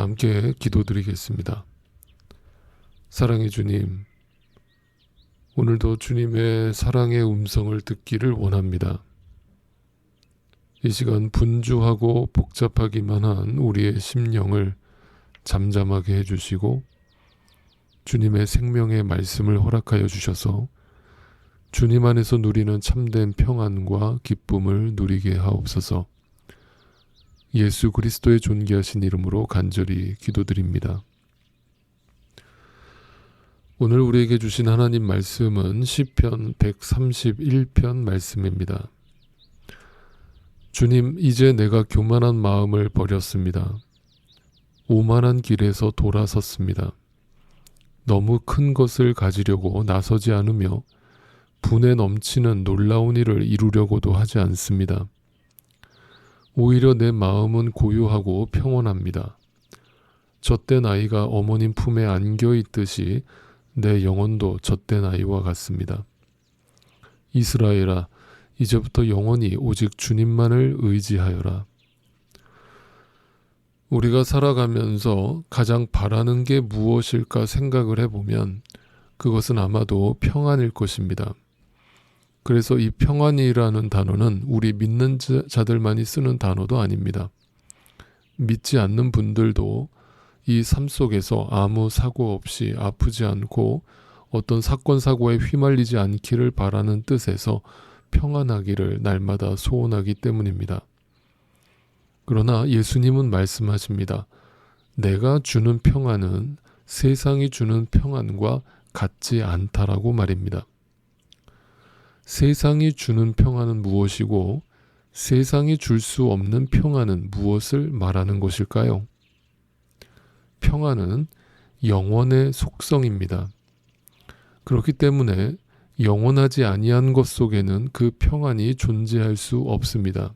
다 함께 기도드리겠습니다. 사랑의 주님, 오늘도 주님의 사랑의 음성을 듣기를 원합니다. 이 시간 분주하고 복잡하기만 한 우리의 심령을 잠잠하게 해주시고 주님의 생명의 말씀을 허락하여 주셔서 주님 안에서 누리는 참된 평안과 기쁨을 누리게 하옵소서 예수 그리스도의 존귀하신 이름으로 간절히 기도드립니다. 오늘 우리에게 주신 하나님 말씀은 시편 131편 말씀입니다. 주님, 이제 내가 교만한 마음을 버렸습니다. 오만한 길에서 돌아섰습니다. 너무 큰 것을 가지려고 나서지 않으며 분에 넘치는 놀라운 일을 이루려고도 하지 않습니다. 오히려 내 마음은 고요하고 평온합니다. 젖된 아이가 어머님 품에 안겨 있듯이 내 영혼도 젖된 아이와 같습니다. 이스라엘아, 이제부터 영원히 오직 주님만을 의지하여라. 우리가 살아가면서 가장 바라는 게 무엇일까 생각을 해보면 그것은 아마도 평안일 것입니다. 그래서 이 평안이라는 단어는 우리 믿는 자들만이 쓰는 단어도 아닙니다. 믿지 않는 분들도 이 삶 속에서 아무 사고 없이 아프지 않고 어떤 사건 사고에 휘말리지 않기를 바라는 뜻에서 평안하기를 날마다 소원하기 때문입니다. 그러나 예수님은 말씀하십니다. 내가 주는 평안은 세상이 주는 평안과 같지 않다라고 말입니다. 세상이 주는 평안은 무엇이고 세상이 줄 수 없는 평안은 무엇을 말하는 것일까요? 평안은 영원의 속성입니다. 그렇기 때문에 영원하지 아니한 것 속에는 그 평안이 존재할 수 없습니다.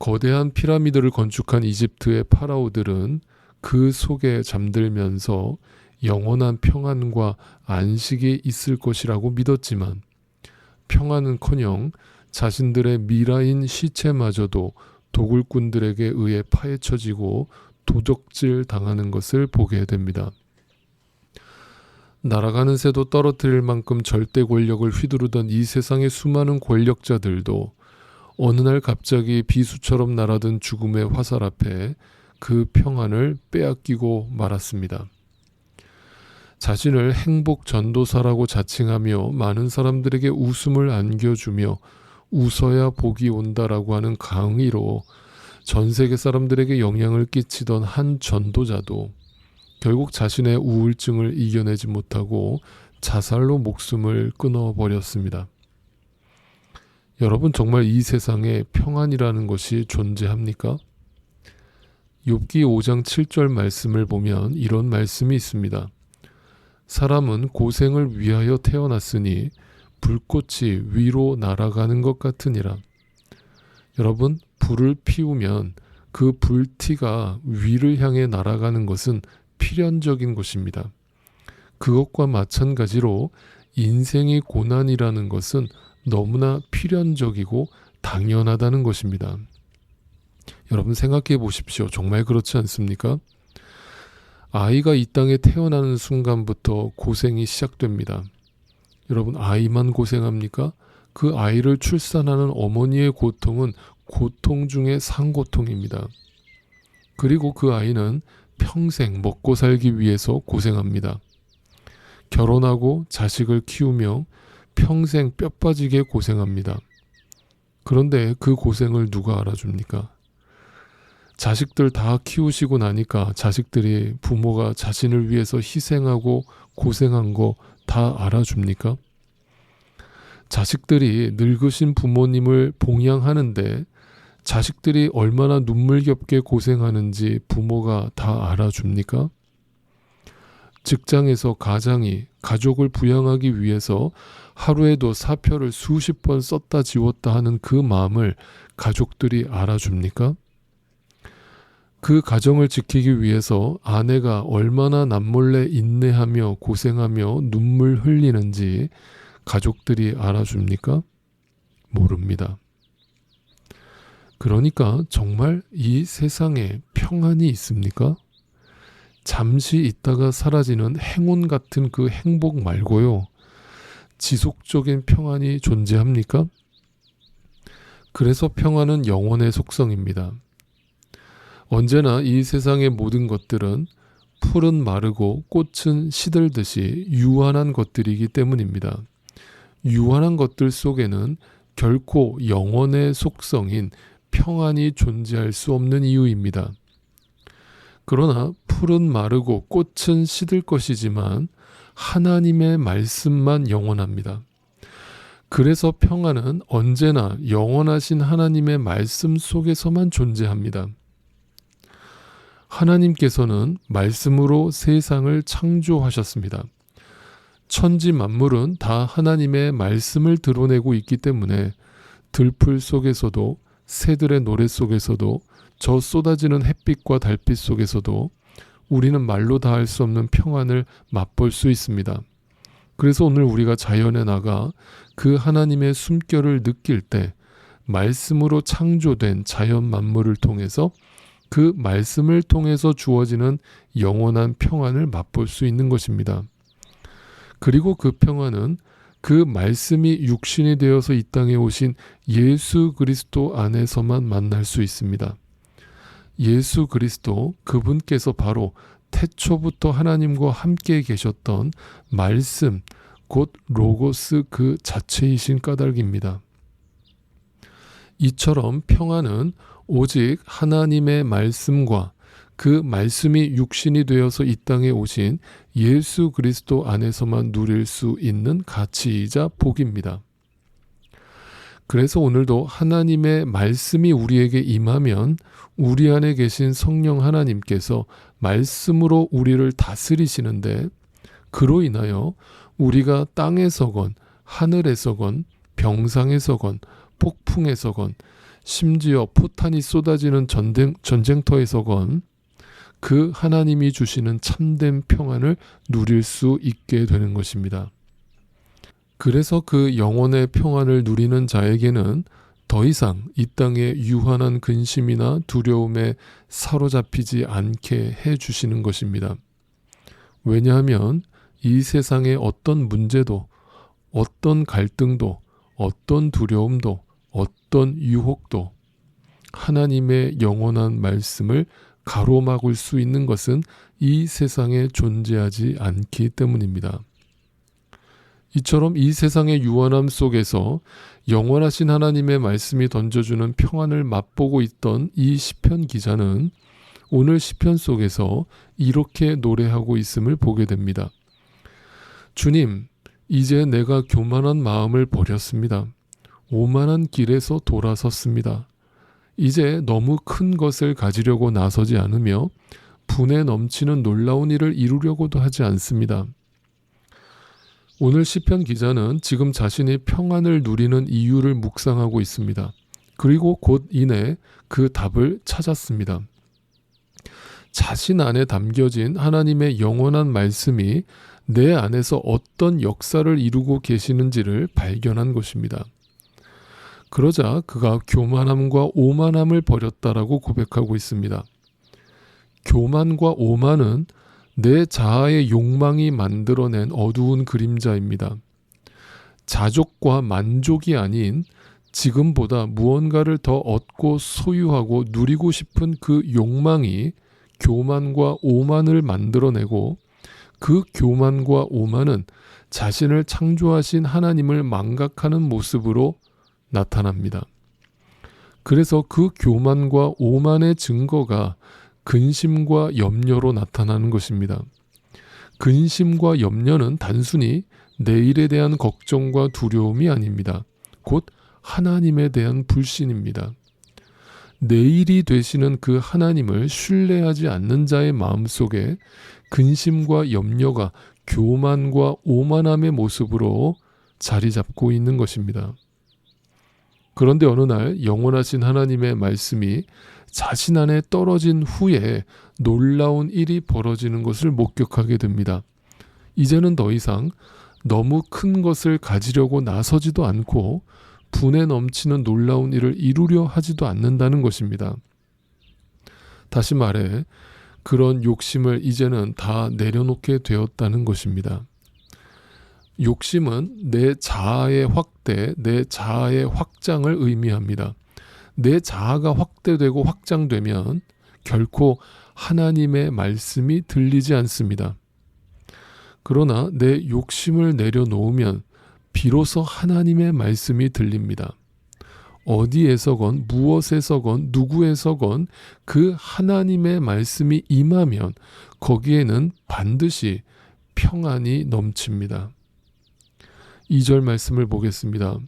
거대한 피라미드를 건축한 이집트의 파라오들은 그 속에 잠들면서 영원한 평안과 안식이 있을 것이라고 믿었지만 평안은커녕 자신들의 미라인 시체마저도 도굴꾼들에게 의해 파헤쳐지고 도적질 당하는 것을 보게 됩니다. 날아가는 새도 떨어뜨릴 만큼 절대 권력을 휘두르던 이 세상의 수많은 권력자들도 어느 날 갑자기 비수처럼 날아든 죽음의 화살 앞에 그 평안을 빼앗기고 말았습니다. 자신을 행복 전도사라고 자칭하며 많은 사람들에게 웃음을 안겨주며 웃어야 복이 온다라고 하는 강의로 전 세계 사람들에게 영향을 끼치던 한 전도자도 결국 자신의 우울증을 이겨내지 못하고 자살로 목숨을 끊어버렸습니다. 여러분 정말 이 세상에 평안이라는 것이 존재합니까? 욥기 5장 7절 말씀을 보면 이런 말씀이 있습니다. 사람은 고생을 위하여 태어났으니 불꽃이 위로 날아가는 것 같으니라. 여러분, 불을 피우면 그 불티가 위를 향해 날아가는 것은 필연적인 것입니다. 그것과 마찬가지로 인생의 고난이라는 것은 너무나 필연적이고 당연하다는 것입니다. 여러분 생각해 보십시오. 정말 그렇지 않습니까? 아이가 이 땅에 태어나는 순간부터 고생이 시작됩니다. 여러분, 아이만 고생합니까? 그 아이를 출산하는 어머니의 고통은 고통 중의 상고통입니다. 그리고 그 아이는 평생 먹고 살기 위해서 고생합니다. 결혼하고 자식을 키우며 평생 뼈 빠지게 고생합니다. 그런데 그 고생을 누가 알아줍니까? 자식들 다 키우시고 나니까 자식들이 부모가 자신을 위해서 희생하고 고생한 거 다 알아줍니까? 자식들이 늙으신 부모님을 봉양하는데 자식들이 얼마나 눈물겹게 고생하는지 부모가 다 알아줍니까? 직장에서 가장이 가족을 부양하기 위해서 하루에도 사표를 수십 번 썼다 지웠다 하는 그 마음을 가족들이 알아줍니까? 그 가정을 지키기 위해서 아내가 얼마나 남몰래 인내하며 고생하며 눈물 흘리는지 가족들이 알아줍니까? 모릅니다. 그러니까 정말 이 세상에 평안이 있습니까? 잠시 있다가 사라지는 행운 같은 그 행복 말고요. 지속적인 평안이 존재합니까? 그래서 평안은 영혼의 속성입니다. 언제나 이 세상의 모든 것들은 풀은 마르고 꽃은 시들듯이 유한한 것들이기 때문입니다. 유한한 것들 속에는 결코 영혼의 속성인 평안이 존재할 수 없는 이유입니다. 그러나 풀은 마르고 꽃은 시들 것이지만 하나님의 말씀만 영원합니다. 그래서 평안은 언제나 영원하신 하나님의 말씀 속에서만 존재합니다. 하나님께서는 말씀으로 세상을 창조하셨습니다. 천지 만물은 다 하나님의 말씀을 드러내고 있기 때문에 들풀 속에서도 새들의 노래 속에서도 저 쏟아지는 햇빛과 달빛 속에서도 우리는 말로 다 할 수 없는 평안을 맛볼 수 있습니다. 그래서 오늘 우리가 자연에 나가 그 하나님의 숨결을 느낄 때 말씀으로 창조된 자연 만물을 통해서 그 말씀을 통해서 주어지는 영원한 평안을 맛볼 수 있는 것입니다. 그리고 그 평안은 그 말씀이 육신이 되어서 이 땅에 오신 예수 그리스도 안에서만 만날 수 있습니다. 예수 그리스도 그분께서 바로 태초부터 하나님과 함께 계셨던 말씀, 곧 로고스 그 자체이신 까닭입니다. 이처럼 평안은 오직 하나님의 말씀과 그 말씀이 육신이 되어서 이 땅에 오신 예수 그리스도 안에서만 누릴 수 있는 가치이자 복입니다. 그래서 오늘도 하나님의 말씀이 우리에게 임하면 우리 안에 계신 성령 하나님께서 말씀으로 우리를 다스리시는데 그로 인하여 우리가 땅에서건 하늘에서건 병상에서건 폭풍에서건 심지어 포탄이 쏟아지는 전쟁, 전쟁터에서건 그 하나님이 주시는 참된 평안을 누릴 수 있게 되는 것입니다. 그래서 그 영혼의 평안을 누리는 자에게는 더 이상 이 땅의 유한한 근심이나 두려움에 사로잡히지 않게 해 주시는 것입니다. 왜냐하면 이 세상의 어떤 문제도, 어떤 갈등도, 어떤 두려움도, 어떤 유혹도 하나님의 영원한 말씀을 가로막을 수 있는 것은 이 세상에 존재하지 않기 때문입니다. 이처럼 이 세상의 유한함 속에서 영원하신 하나님의 말씀이 던져주는 평안을 맛보고 있던 이 시편 기자는 오늘 시편 속에서 이렇게 노래하고 있음을 보게 됩니다. 주님, 이제 내가 교만한 마음을 버렸습니다. 오만한 길에서 돌아섰습니다. 이제 너무 큰 것을 가지려고 나서지 않으며 분에 넘치는 놀라운 일을 이루려고도 하지 않습니다. 오늘 시편 기자는 지금 자신이 평안을 누리는 이유를 묵상하고 있습니다. 그리고 곧 이내 그 답을 찾았습니다. 자신 안에 담겨진 하나님의 영원한 말씀이 내 안에서 어떤 역사를 이루고 계시는지를 발견한 것입니다. 그러자 그가 교만함과 오만함을 버렸다라고 고백하고 있습니다. 교만과 오만은 내 자아의 욕망이 만들어낸 어두운 그림자입니다. 자족과 만족이 아닌 지금보다 무언가를 더 얻고 소유하고 누리고 싶은 그 욕망이 교만과 오만을 만들어내고 그 교만과 오만은 자신을 창조하신 하나님을 망각하는 모습으로 나타납니다. 그래서 그 교만과 오만의 증거가 근심과 염려로 나타나는 것입니다. 근심과 염려는 단순히 내일에 대한 걱정과 두려움이 아닙니다. 곧 하나님에 대한 불신입니다. 내일이 되시는 그 하나님을 신뢰하지 않는 자의 마음 속에 근심과 염려가 교만과 오만함의 모습으로 자리 잡고 있는 것입니다. 그런데 어느 날 영원하신 하나님의 말씀이 자신 안에 떨어진 후에 놀라운 일이 벌어지는 것을 목격하게 됩니다. 이제는 더 이상 너무 큰 것을 가지려고 나서지도 않고 분에 넘치는 놀라운 일을 이루려 하지도 않는다는 것입니다. 다시 말해, 그런 욕심을 이제는 다 내려놓게 되었다는 것입니다. 욕심은 내 자아의 확대, 내 자아의 확장을 의미합니다. 내 자아가 확대되고 확장되면 결코 하나님의 말씀이 들리지 않습니다. 그러나 내 욕심을 내려놓으면 비로소 하나님의 말씀이 들립니다. 어디에서건 무엇에서건 누구에서건 그 하나님의 말씀이 임하면 거기에는 반드시 평안이 넘칩니다. 2절 말씀을 보겠습니다.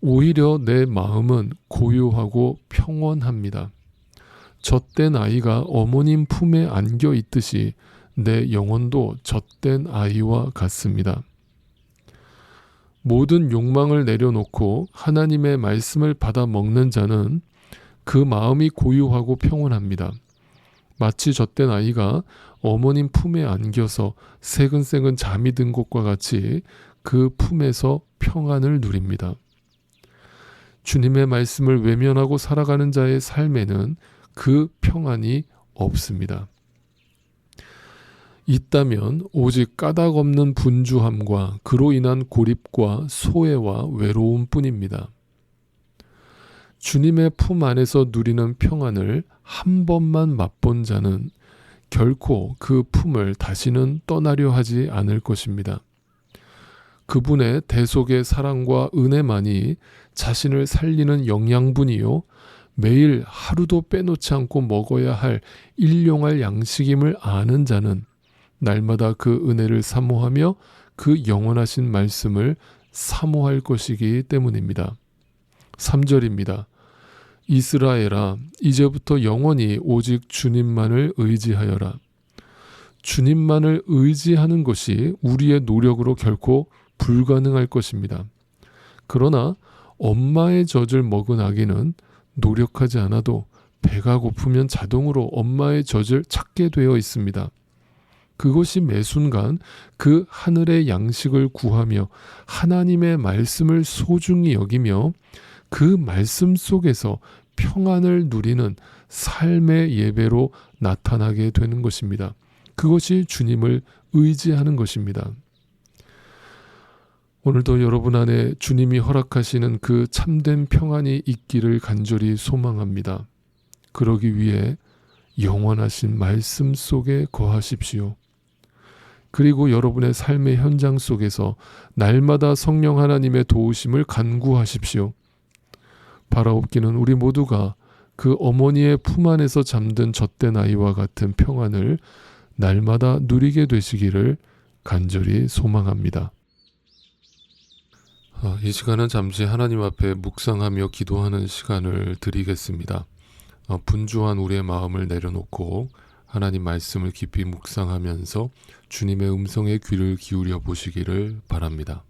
오히려 내 마음은 고요하고 평온합니다. 젖된 아이가 어머님 품에 안겨 있듯이 내 영혼도 젖된 아이와 같습니다. 모든 욕망을 내려놓고 하나님의 말씀을 받아 먹는 자는 그 마음이 고요하고 평온합니다. 마치 젖된 아이가 어머님 품에 안겨서 새근새근 잠이 든 것과 같이 그 품에서 평안을 누립니다. 주님의 말씀을 외면하고 살아가는 자의 삶에는 그 평안이 없습니다. 있다면 오직 까닭 없는 분주함과 그로 인한 고립과 소외와 외로움 뿐입니다. 주님의 품 안에서 누리는 평안을 한 번만 맛본 자는 결코 그 품을 다시는 떠나려 하지 않을 것입니다. 그분의 대속의 사랑과 은혜만이 자신을 살리는 영양분이요. 매일 하루도 빼놓지 않고 먹어야 할 일용할 양식임을 아는 자는 날마다 그 은혜를 사모하며 그 영원하신 말씀을 사모할 것이기 때문입니다. 3절입니다. 이스라엘아, 이제부터 영원히 오직 주님만을 의지하여라. 주님만을 의지하는 것이 우리의 노력으로 결코 불가능할 것입니다. 그러나 엄마의 젖을 먹은 아기는 노력하지 않아도 배가 고프면 자동으로 엄마의 젖을 찾게 되어 있습니다. 그것이 매 순간 그 하늘의 양식을 구하며 하나님의 말씀을 소중히 여기며 그 말씀 속에서 평안을 누리는 삶의 예배로 나타나게 되는 것입니다. 그것이 주님을 의지하는 것입니다. 오늘도 여러분 안에 주님이 허락하시는 그 참된 평안이 있기를 간절히 소망합니다. 그러기 위해 영원하신 말씀 속에 거하십시오. 그리고 여러분의 삶의 현장 속에서 날마다 성령 하나님의 도우심을 간구하십시오. 바라옵기는 우리 모두가 그 어머니의 품 안에서 잠든 젖된 아이와 같은 평안을 날마다 누리게 되시기를 간절히 소망합니다. 아, 이 시간은 잠시 하나님 앞에 묵상하며 기도하는 시간을 드리겠습니다. 아, 분주한 우리의 마음을 내려놓고 하나님 말씀을 깊이 묵상하면서 주님의 음성에 귀를 기울여 보시기를 바랍니다.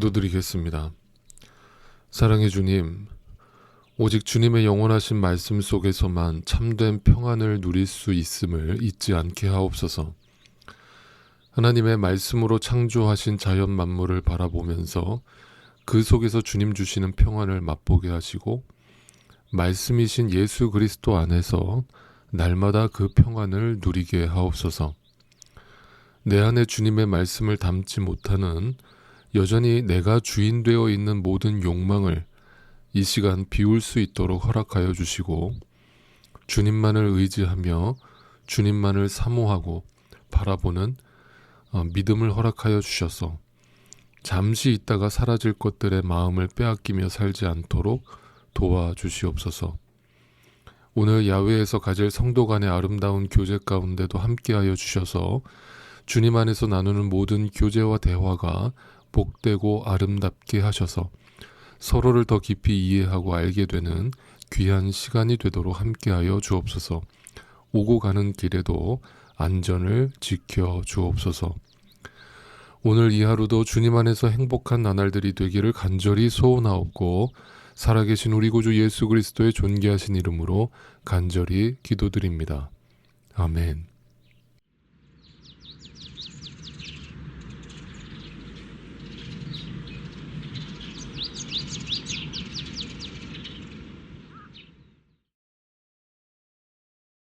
기도드리겠습니다. 사랑해 주님, 오직 주님의 영원하신 말씀 속에서만 참된 평안을 누릴 수 있음을 잊지 않게 하옵소서. 하나님의 말씀으로 창조하신 자연 만물을 바라보면서 그 속에서 주님 주시는 평안을 맛보게 하시고 말씀이신 예수 그리스도 안에서 날마다 그 평안을 누리게 하옵소서. 내 안에 주님의 말씀을 담지 못하는 여전히 내가 주인 되어 있는 모든 욕망을 이 시간 비울 수 있도록 허락하여 주시고 주님만을 의지하며 주님만을 사모하고 바라보는 어, 믿음을 허락하여 주셔서 잠시 있다가 사라질 것들의 마음을 빼앗기며 살지 않도록 도와주시옵소서. 오늘 야외에서 가질 성도 간의 아름다운 교제 가운데도 함께하여 주셔서 주님 안에서 나누는 모든 교제와 대화가 복되고 아름답게 하셔서 서로를 더 깊이 이해하고 알게 되는 귀한 시간이 되도록 함께하여 주옵소서. 오고 가는 길에도 안전을 지켜 주옵소서. 오늘 이 하루도 주님 안에서 행복한 나날들이 되기를 간절히 소원하옵고 살아계신 우리 구주 예수 그리스도의 존귀하신 이름으로 간절히 기도드립니다. 아멘.